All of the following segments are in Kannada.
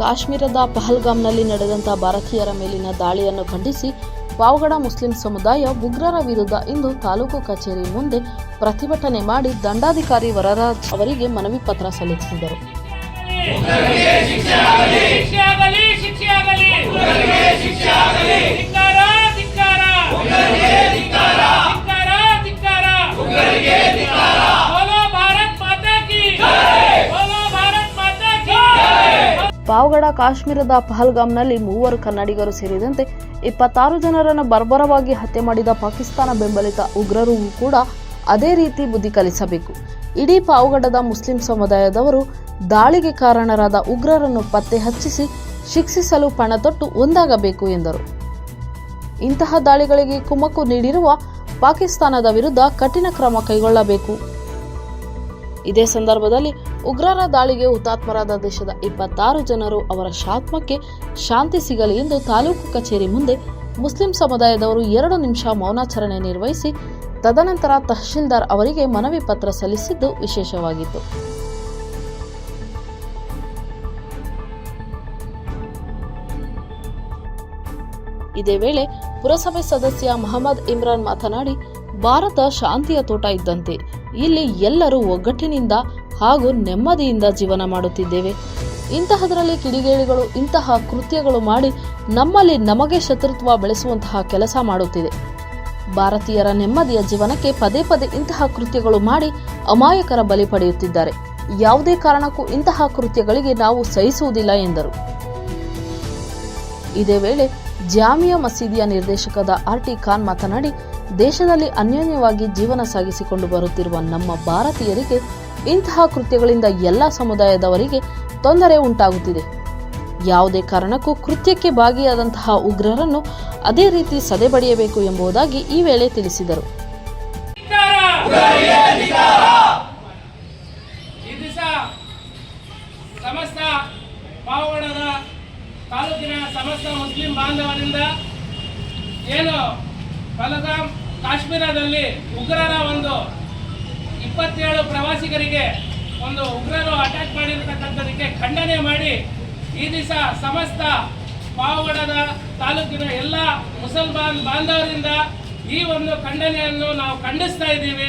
ಕಾಶ್ಮೀರದ ಪಹಲ್ಗಾಮ್ನಲ್ಲಿ ನಡೆದಂಥ ಭಾರತೀಯರ ಮೇಲಿನ ದಾಳಿಯನ್ನು ಖಂಡಿಸಿ ಪಾವಗಡ ಮುಸ್ಲಿಂ ಸಮುದಾಯ ಉಗ್ರರ ವಿರುದ್ಧ ಇಂದು ತಾಲೂಕು ಕಚೇರಿ ಮುಂದೆ ಪ್ರತಿಭಟನೆ ಮಾಡಿ ದಂಡಾಧಿಕಾರಿ ವರರಾಜ್ ಅವರಿಗೆ ಮನವಿ ಪತ್ರ ಸಲ್ಲಿಸಿದರು. ಧಿಕ್ಕಾರ. ಪಾವಗಡ ಕಾಶ್ಮೀರದ ಪಹಲ್ಗಾಮ್ನಲ್ಲಿ ಮೂವರು ಕನ್ನಡಿಗರು ಸೇರಿದಂತೆ ಇಪ್ಪತ್ತಾರು ಜನರನ್ನು ಬರ್ಬರವಾಗಿ ಹತ್ಯೆ ಮಾಡಿದ ಪಾಕಿಸ್ತಾನ ಬೆಂಬಲಿತ ಉಗ್ರರು ಕೂಡ ಅದೇ ರೀತಿ ಬುದ್ಧಿ ಕಲಿಸಬೇಕು. ಇಡೀ ಪಾವಗಡದ ಮುಸ್ಲಿಂ ಸಮುದಾಯದವರು ದಾಳಿಗೆ ಕಾರಣರಾದ ಉಗ್ರರನ್ನು ಪತ್ತೆ ಹಚ್ಚಿಸಿ ಶಿಕ್ಷಿಸಲು ಪಣ ತೊಟ್ಟು ಒಂದಾಗಬೇಕು ಎಂದರು. ಇಂತಹ ದಾಳಿಗಳಿಗೆ ಕುಮ್ಮಕ್ಕು ನೀಡಿರುವ ಪಾಕಿಸ್ತಾನದ ವಿರುದ್ಧ ಕಠಿಣ ಕ್ರಮ ಕೈಗೊಳ್ಳಬೇಕು. ಇದೇ ಸಂದರ್ಭದಲ್ಲಿ ಉಗ್ರರ ದಾಳಿಗೆ ಹುತಾತ್ಮರಾದ ದೇಶದ ಇಪ್ಪತ್ತಾರು ಜನರು ಅವರ ಶಾತ್ಮಕ್ಕೆ ಶಾಂತಿ ಸಿಗಲಿ ಎಂದು ತಾಲೂಕು ಕಚೇರಿ ಮುಂದೆ ಮುಸ್ಲಿಂ ಸಮುದಾಯದವರು ಎರಡು ನಿಮಿಷ ಮೌನಾಚರಣೆ ನಿರ್ವಹಿಸಿ, ತದನಂತರ ತಹಶೀಲ್ದಾರ್ ಅವರಿಗೆ ಮನವಿ ಪತ್ರ ಸಲ್ಲಿಸಿದ್ದು ವಿಶೇಷವಾಗಿತ್ತು. ಇದೇ ವೇಳೆ ಪುರಸಭೆ ಸದಸ್ಯ ಮಹಮ್ಮದ್ ಇಮ್ರಾನ್ ಮಾತನಾಡಿ, ಭಾರತ ಶಾಂತಿಯ ತೋಟ ಇದ್ದಂತೆ, ಇಲ್ಲಿ ಎಲ್ಲರೂ ಒಗ್ಗಟ್ಟಿನಿಂದ ಹಾಗೂ ನೆಮ್ಮದಿಯಿಂದ ಜೀವನ ಮಾಡುತ್ತಿದ್ದೇವೆ. ಇಂತಹದರಲ್ಲಿ ಕಿಡಿಗೇಡಿಗಳು, ಇಂತಹ ಕೃತ್ಯಗಳು ಮಾಡಿ ನಮ್ಮಲ್ಲಿ ನಮಗೆ ಶತ್ರುತ್ವ ಬೆಳೆಸುವಂತಹ ಕೆಲಸ ಮಾಡುತ್ತಿದೆ. ಭಾರತೀಯರ ನೆಮ್ಮದಿಯ ಜೀವನಕ್ಕೆ ಪದೇ ಪದೇ ಇಂತಹ ಕೃತ್ಯಗಳು ಮಾಡಿ ಅಮಾಯಕರ ಬಲಿ ಪಡೆಯುತ್ತಿದ್ದಾರೆ. ಯಾವುದೇ ಕಾರಣಕ್ಕೂ ಇಂತಹ ಕೃತ್ಯಗಳಿಗೆ ನಾವು ಸಹಿಸುವುದಿಲ್ಲ ಎಂದರು. ಇದೇ ವೇಳೆ ಜಾಮಿಯಾ ಮಸೀದಿಯ ನಿರ್ದೇಶಕದ ಆರ್ ಟಿ ಖಾನ್ ಮಾತನಾಡಿ, ದೇಶದಲ್ಲಿ ಅನ್ಯೋನ್ಯವಾಗಿ ಜೀವನ ಸಾಗಿಸಿಕೊಂಡು ಬರುತ್ತಿರುವ ನಮ್ಮ ಭಾರತೀಯರಿಗೆ ಇಂತಹ ಕೃತ್ಯಗಳಿಂದ ಎಲ್ಲ ಸಮುದಾಯದವರಿಗೆ ತೊಂದರೆ ಉಂಟಾಗುತ್ತಿದೆ. ಯಾವುದೇ ಕಾರಣಕ್ಕೂ ಕೃತ್ಯಕ್ಕೆ ಭಾಗಿಯಾದಂತಹ ಉಗ್ರರನ್ನು ಅದೇ ರೀತಿ ಸದೆಬಡಿಯಬೇಕು ಎಂಬುದಾಗಿ ಈ ವೇಳೆ ತಿಳಿಸಿದರು. ತಾಲೂಕಿನ ಸಮಸ್ತ ಮುಸ್ಲಿಂ ಬಾಂಧವರಿಂದ ಏನು ಕಾಶ್ಮೀರದಲ್ಲಿ ಉಗ್ರರ ಒಂದು ಇಪ್ಪತ್ತೇಳು ಪ್ರವಾಸಿಗರಿಗೆ ಒಂದು ಉಗ್ರರು ಅಟ್ಯಾಕ್ ಮಾಡಿರತಕ್ಕಂಥದಕ್ಕೆ ಖಂಡನೆ ಮಾಡಿ ಈ ದಿವಸ ಸಮಸ್ತ ಪಾವಗಡದ ತಾಲೂಕಿನ ಎಲ್ಲ ಮುಸಲ್ಮಾನ್ ಬಾಂಧವರಿಂದ ಈ ಒಂದು ಖಂಡನೆಯನ್ನು ನಾವು ಖಂಡಿಸ್ತಾ ಇದ್ದೀವಿ,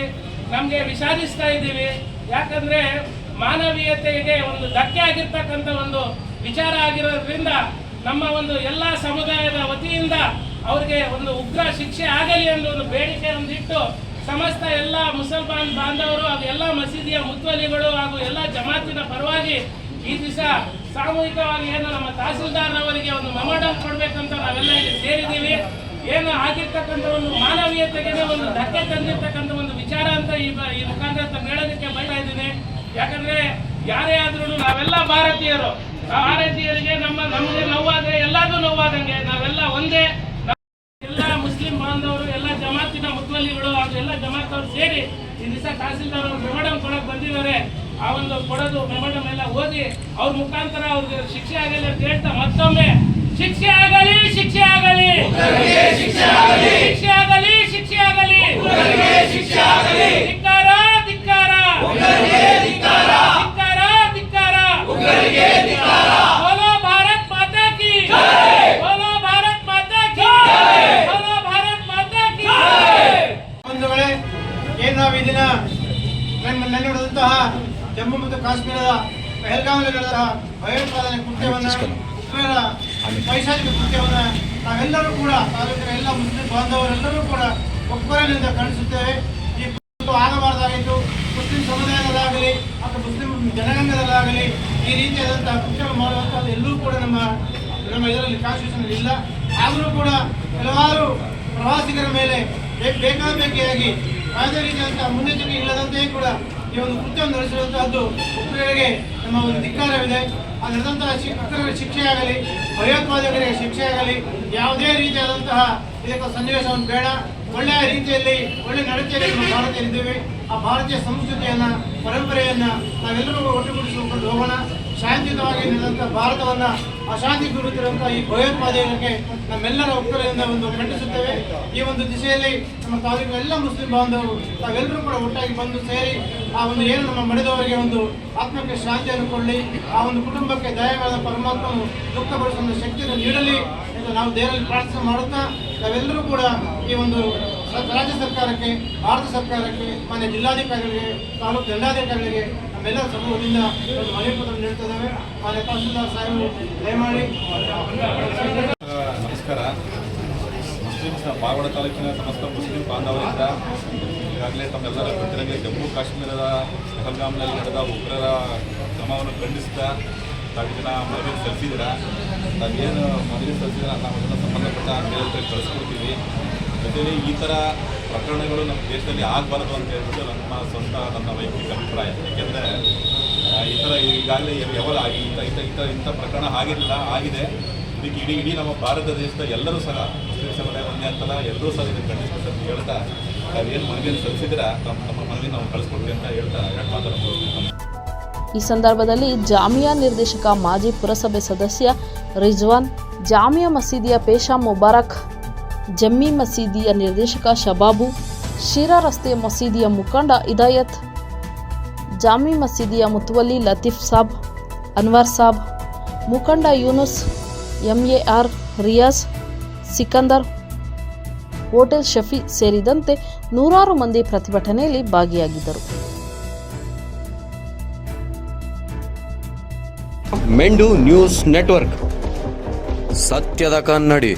ನಮಗೆ ವಿಷಾದಿಸ್ತಾ ಇದ್ದೀವಿ. ಯಾಕಂದರೆ ಮಾನವೀಯತೆಗೆ ಒಂದು ಧಕ್ಕೆ ಆಗಿರ್ತಕ್ಕಂಥ ಒಂದು ವಿಚಾರ ಆಗಿರೋದ್ರಿಂದ ನಮ್ಮ ಒಂದು ಎಲ್ಲ ಸಮುದಾಯದ ವತಿಯಿಂದ ಅವರಿಗೆ ಒಂದು ಉಗ್ರ ಶಿಕ್ಷೆ ಆಗಲಿ ಎಂದು ಒಂದು ಬೇಡಿಕೆಯನ್ನು ಒಂದಿಟ್ಟು ಸಮಸ್ತ ಎಲ್ಲ ಮುಸಲ್ಮಾನ್ ಬಾಂಧವರು ಹಾಗೂ ಎಲ್ಲ ಮಸೀದಿಯ ಮುತ್ವಲಿಗಳು ಹಾಗೂ ಎಲ್ಲ ಜಮಾತಿನ ಪರವಾಗಿ ಈ ದಿವಸ ಸಾಮೂಹಿಕವಾಗಿ ಏನು ನಮ್ಮ ತಹಸೀಲ್ದಾರ್ ಅವರಿಗೆ ಒಂದು ಮೆಮೋಡಮ್ ಕೊಡಬೇಕಂತ ನಾವೆಲ್ಲ ಇಲ್ಲಿ ಸೇರಿದ್ದೀವಿ. ಏನು ಆಗಿರ್ತಕ್ಕಂಥ ಒಂದು ಮಾನವೀಯತೆಗೆ ಒಂದು ಧಕ್ಕೆ ತಂದಿರ್ತಕ್ಕಂಥ ಒಂದು ವಿಚಾರ ಅಂತ ಈ ಈ ಮುಖಾಂತರ ಹೇಳೋದಕ್ಕೆ ಬಯಸ್ತಾ ಇದ್ದೀನಿ. ಯಾಕಂದ್ರೆ ಯಾರೇ ಆದ್ರೂ ನಾವೆಲ್ಲ ಭಾರತೀಯರು. ಭಾರತೀಯರಿಗೆ ನಮ್ಮ ನಮಗೆ ನೋವಾದ್ರೆ ಎಲ್ಲಾದ್ರೂ ನೋವಾದಂಗೆ ನಾವೆಲ್ಲ ಒಂದೇ ಎಲ್ಲ ಮುಸ್ಲಿಂ ಬಾಂಧವರು ಎಲ್ಲ ಜಮಾತಿನ ಅದೆಲ್ಲ ಜಮಾತ್ ಅವರು ಸೇರಿ ಈ ದಿವಸ ತಹಸೀಲ್ದಾರ್ ಅವರು ಮೆಮೋಡಮ್ ಕೊಡಕ್ ಬಂದಿದ್ದಾರೆ. ಆ ಒಂದು ಕೊಡೋದು ಮೆಮೋಡಮ್ ಎಲ್ಲ ಓದಿ ಅವ್ರ ಮುಖಾಂತರ ಅವ್ರಿಗೆ ಶಿಕ್ಷೆ ಆಗಲಿ ಅಂತ ಹೇಳ್ತಾ ಮತ್ತೊಮ್ಮೆ ಶಿಕ್ಷೆ ಆಗಲಿ ಶಿಕ್ಷೆ ಆಗಲಿ! ಶಿಕ್ಷೆ ಆಗಲಿ! ಶಿಕ್ಷೆ ಆಗಲಿ ಧಿಕ್ಕಾರ ಧಿಕ್ಕಾರ! ಧಿಕ್ಕಾರ! ಧಿಕ್ಕಾರ ಬೋಲೋ ಜಮ್ಮು ಮತ್ತು ಕಾಶ್ಮೀರದ ಪೆಹಲ್ಗಾಮಲ್ಲಿ ನಡೆದ ಭಯೋತ್ಪಾದನೆ ಕೃತ್ಯವನ್ನು ಉಗ್ರರ ಪೈಶಾಚಿಕ ಕೃತ್ಯವನ್ನು ನಾವೆಲ್ಲರೂ ಕೂಡ ತಾಲೂಕಿನ ಎಲ್ಲ ಮುಸ್ಲಿಂ ಬಾಂಧವರೆಲ್ಲರೂ ಕೂಡ ಒಬ್ಬರನಿಂದ ಖಂಡಿಸುತ್ತೇವೆ. ಈ ಕೃತ್ಯ ಆಗಬಾರ್ದಾಗಿತ್ತು ಮುಸ್ಲಿಂ ಸಮುದಾಯದಲ್ಲಾಗಲಿ ಅಥವಾ ಮುಸ್ಲಿಂ ಜನಾಂಗದಲ್ಲಾಗಲಿ ಈ ರೀತಿಯಾದಂತಹ ಕೃತ್ಯವನ್ನು ಮಾಡುವಂಥದ್ದು ಎಲ್ಲೂ ಕೂಡ ನಮ್ಮ ನಮ್ಮ ಇದರಲ್ಲಿ ಕಾನ್ಸ್ಟಿಟ್ಯೂಷನ್ ಇಲ್ಲ. ಆದರೂ ಕೂಡ ಹಲವಾರು ಪ್ರವಾಸಿಗರ ಮೇಲೆ ಬೇಕಾಬೇಕಿಯಾಗಿ ಯಾವುದೇ ರೀತಿಯಾದಂತಹ ಮುನ್ನೆಚ್ಚರಿಕೆ ಇಲ್ಲದಂತೆಯೇ ಕೂಡ ಈ ಒಂದು ಕೃತ್ಯವನ್ನು ನಡೆಸಿರುವಂತಹದ್ದು ಉಗ್ರರಿಗೆ ನಮ್ಮ ಒಂದು ಧಿಕ್ಕಾರವಿದೆ. ನಡೆದಂತಹ ಉಗ್ರರ ಶಿಕ್ಷೆಯಾಗಲಿ, ಭಯೋತ್ಪಾದಕರಿಗೆ ಶಿಕ್ಷೆಯಾಗಲಿ, ಯಾವುದೇ ರೀತಿಯಾದಂತಹ ಇದಕ್ಕೆ ಸನ್ನಿವೇಶವನ್ನು ಬೇಡ. ಒಳ್ಳೆಯ ರೀತಿಯಲ್ಲಿ, ಒಳ್ಳೆ ನಡತೆಯಲ್ಲಿ ನಮ್ಮ ಭಾರತೀಯರಿದ್ದೇವೆ. ಆ ಭಾರತೀಯ ಸಂಸ್ಕೃತಿಯನ್ನು, ಪರಂಪರೆಯನ್ನು ನಾವೆಲ್ಲರೂ ಒಟ್ಟುಗೂಡಿಸಿಕೊಂಡು ಹೋಗೋಣ. ಶಾಂತಿಯುತವಾಗಿ ನಡೆದಂಥ ಭಾರತವನ್ನ ಅಶಾಂತಿ ಬೀರುತ್ತಿರುವಂಥ ಈ ಭಯೋತ್ಪಾದನೆಗೆ ನಮ್ಮೆಲ್ಲರ ಒಕ್ಕಲಿನಿಂದ ಒಂದು ಖಂಡಿಸುತ್ತೇವೆ ಈ ಒಂದು ದಿಸೆಯಲ್ಲಿ ನಮ್ಮ ತಾಲೂಕಿನ ಎಲ್ಲ ಮುಸ್ಲಿಂ ಬಾಂಧವರು ತಾವೆಲ್ಲರೂ ಕೂಡ ಒಟ್ಟಾಗಿ ಬಂದು ಸೇರಿ ಆ ಒಂದು ಏನು ನಮ್ಮ ಮಡಿದವರಿಗೆ ಒಂದು ಆತ್ಮಕ್ಕೆ ಶಾಂತಿಯನ್ನು ಕೊಡಲಿ ಆ ಒಂದು ಕುಟುಂಬಕ್ಕೆ ದಯವಾದ ಪರಮಾತ್ಮನು ದುಃಖ ಭರಿಸುವ ಶಕ್ತಿಯನ್ನು ನೀಡಲಿ ಎಂದು ನಾವು ದೇವರಲ್ಲಿ ಪ್ರಾರ್ಥನೆ ಮಾಡುತ್ತಾ, ನಾವೆಲ್ಲರೂ ಕೂಡ ಈ ಒಂದು ರಾಜ್ಯ ಸರ್ಕಾರಕ್ಕೆ, ಭಾರತ ಸರ್ಕಾರಕ್ಕೆ, ಮಾನ್ಯ ಜಿಲ್ಲಾಧಿಕಾರಿಗಳಿಗೆ, ತಾಲೂಕು ದಂಡಾಧಿಕಾರಿಗಳಿಗೆ ನಮ್ಮೆಲ್ಲ ಸಮೂಹದಿಂದ ಒಂದು ಮನೆ ಪತ್ರ ನೀಡ್ತಿದ್ದೇವೆ ಮಾನ್ಯ ತಹಸೀಲ್ದಾರ್ ಸಾಹೇಬರು ದಯಮಾಡಿ. ನಮಸ್ಕಾರ. ಮುಸ್ಲಿಮ್ಸ್ ಪಾವಡ ತಾಲೂಕಿನ ಸಮಸ್ತ ಮುಸ್ಲಿಂ ಬಾಂಧವರಿಂದ ಈಗಾಗಲೇ ತಮ್ಮೆಲ್ಲರ ಗೊತ್ತಿರಂಗೆ ಜಮ್ಮು ಕಾಶ್ಮೀರದ ಪಹಲ್ಗಾಮ್ನಲ್ಲಿ ನಡೆದ ಉಗ್ರರ ಕ್ರಮವನ್ನು ಖಂಡಿಸ್ತಾ ತಾವು ಜನ ಮನವಿ ಸಲ್ಲಿಸಿದ್ದೀರ? ತಾವೇನು ಮನವಿ ಸಲ್ಲಿಸಿದ್ರೆ ನಾವು ಸಂಬಂಧಪಟ್ಟ ಕೇಂದ್ರಕ್ಕೆ ಕಳಿಸ್ಕೊಡ್ತೀವಿ. ಜೊತೆಲಿ ಈ ಥರ ಪ್ರಕರಣಗಳು ನಮ್ಮ ದೇಶದಲ್ಲಿ ಆಗಬಾರದು ಅಂತ ಹೇಳ್ಬಿಟ್ಟು ನಮ್ಮ ಸ್ವಂತ ನನ್ನ ವೈಯಕ್ತಿಕ ಅಭಿಪ್ರಾಯ. ಯಾಕೆಂದರೆ ಈ ಥರ ಈಗಾಗಲೇ ಯಾವಾಗ ಆಗಿ ಇಂಥ ಇಂಥ ಇಂಥ ಇಂಥ ಪ್ರಕರಣ ಆಗಿಲ್ಲ ಆಗಿದೆ. ಇದಕ್ಕೆ ಇಡೀ ಇಡೀ ನಮ್ಮ ಭಾರತ ದೇಶದ ಎಲ್ಲರೂ ಸಹ ಮುಸ್ಲಿಂ ಸಮುದಾಯ ಒಂದೇ ಅಂತಲ್ಲ, ಎಲ್ಲರೂ ಸಹ ಇದನ್ನು ಖಂಡಿಸ್ಬೇಕು ಅಂತ ಹೇಳ್ತಾ ತಾವೇನು ಮನವಿಯನ್ನು ಸಲ್ಲಿಸಿದ್ರೆ ತಮ್ಮ ತಮ್ಮ ಮನವಿ ನಾವು ಕಳಿಸ್ಕೊಡ್ತೀವಿ ಅಂತ ಹೇಳ್ತಾ ಎರಡು ಮಾತಾಡ್ಬೋದು ಈ ಸಂದರ್ಭದಲ್ಲಿ ಜಾಮಿಯಾ ನಿರ್ದೇಶಕ ಮಾಜಿ ಪುರಸಭೆ ಸದಸ್ಯ ರಿಜ್ವಾನ್, ಜಾಮಿಯಾ ಮಸೀದಿಯ ಪೇಶಾ ಮುಬಾರಕ್ ಜಮ್ಮಿ ಮಸೀದಿಯ ನಿರ್ದೇಶಕ ಶಬಾಬು, ಶಿರಾ ರಸ್ತೆ ಮಸೀದಿಯ ಮುಖಂಡ ಇದಾಯತ್ ಜಾಮಿ ಮಸೀದಿಯ ಮುತುವಲ್ಲಿ ಲತೀಫ್ ಸಾಬ್, ಅನ್ವರ್ ಸಾಬ್, ಮುಖಂಡ ಯೂನುಸ್, ಎಂಎಆರ್ ರಿಯಾಜ್, ಸಿಕಂದರ್, ಹೋಟೆಲ್ ಶಫಿ ಸೇರಿದಂತೆ ನೂರಾರು ಮಂದಿ ಪ್ರತಿಭಟನೆಯಲ್ಲಿ ಭಾಗಿಯಾಗಿದ್ದರು. Mendu news network. ಸತ್ಯದ ಕನ್ನಡಿ.